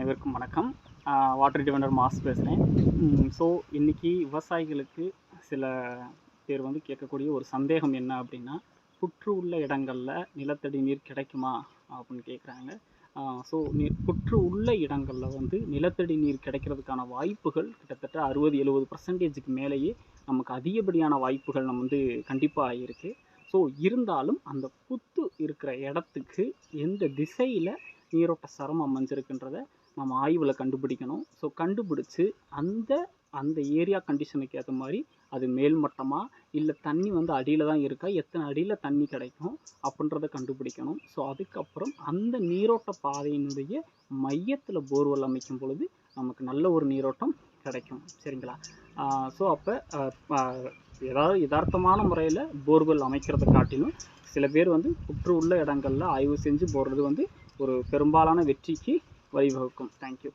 அனைவருக்கும் வணக்கம். வாட்டர் டிவெண்டர் மாஸ் பேசுகிறேன் ஸோ இன்றைக்கி விவசாயிகளுக்கு சில பேர் வந்து கேட்கக்கூடிய ஒரு சந்தேகம் என்ன அப்படின்னா புற்று உள்ள இடங்களில் நிலத்தடி நீர் கிடைக்குமா அப்படின்னு கேட்குறாங்க ஸோ நீர் புற்று உள்ள இடங்களில் வந்து நிலத்தடி நீர் கிடைக்கிறதுக்கான வாய்ப்புகள் கிட்டத்தட்ட அறுபது எழுபது பர்சன்டேஜுக்கு மேலேயே நமக்கு அதிகப்படியான வாய்ப்புகள் நம்ம வந்து கண்டிப்பாக இருக்குது ஸோ இருந்தாலும் அந்த புத்து இருக்கிற இடத்துக்கு எந்த திசையில் நீரோட்ட சரம் அமைஞ்சிருக்குன்றத நம்ம ஆய்வில் கண்டுபிடிக்கணும். ஸோ கண்டுபிடிச்சி அந்த அந்த ஏரியா கண்டிஷனுக்கு ஏற்ற மாதிரி அது மேல்மட்டமாக இல்லை தண்ணி வந்து அடியில் தான் இருக்கா? எத்தனை அடியில் தண்ணி கிடைக்கும்? அப்படின்றத கண்டுபிடிக்கணும். ஸோ அதுக்கப்புறம் அந்த நீரோட்ட பாதையினுடைய மையத்தில் போர்வெல் அமைக்கும் பொழுது நமக்கு நல்ல ஒரு நீரோட்டம் கிடைக்கும். சரிங்களா? ஸோ அப்போ ஏதாவது யதார்த்தமான முறையில் போர்வெல் அமைக்கிறத காட்டிலும் சில பேர் வந்து புற்று உள்ள இடங்களில் ஆய்வு செஞ்சு போடுறது வந்து ஒரு பெரும்பாலான வெற்றிக்கு వైభవకం థ్యాంక్ యూ